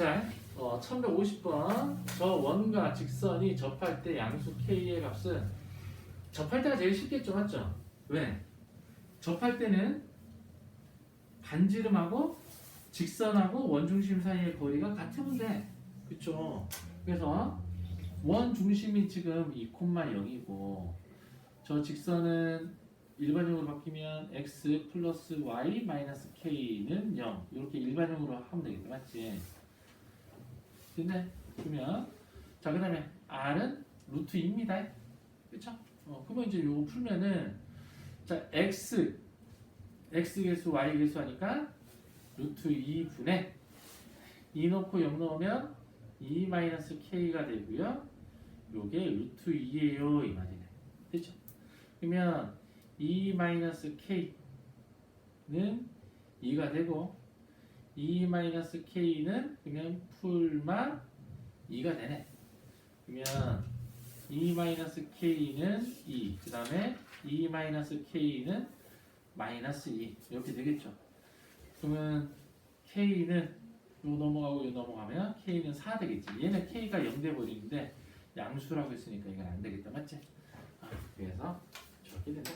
자, 어, 1150번. 저 원과 직선이 접할 때 양수 k의 값은 접할 때가 제일 쉽겠죠, 맞죠? 왜? 접할 때는 반지름하고 직선하고 원중심 사이의 거리가 돼. 그쵸? 그래서 원 중심이 지금 2,0이고 저 직선은 일반형으로 바뀌면 x 플러스 y 마이너스 k는 0 이렇게 일반형으로 하면 되겠다 맞지? 근데 그러면 자 그다음에 r은 루트 2입니다 그쵸? 어, 그러면 이제 요거 풀면은 자 x x 개수 y 개수 하니까 루트 2분의 2 넣고 0 넣으면 2 마이너스 k가 되고요 요게 루트 2예요 이 말이네 됐죠? 그러면 2 마이너스 k는 2가 되고 2 마이너스 k는 그냥 풀마 2가 되네. 그러면 2 마이너스 k는 2, 그 다음에 2 마이너스 k는 마이너스 2 이렇게 되겠죠. 그러면 k는 요 넘어가고 요 넘어가면 k는 4 되겠지. 얘는 k가 0 돼 버리는데 양수라고 했으니까 이건 안 되겠다, 맞지? 아, 그래서 저렇게 된다.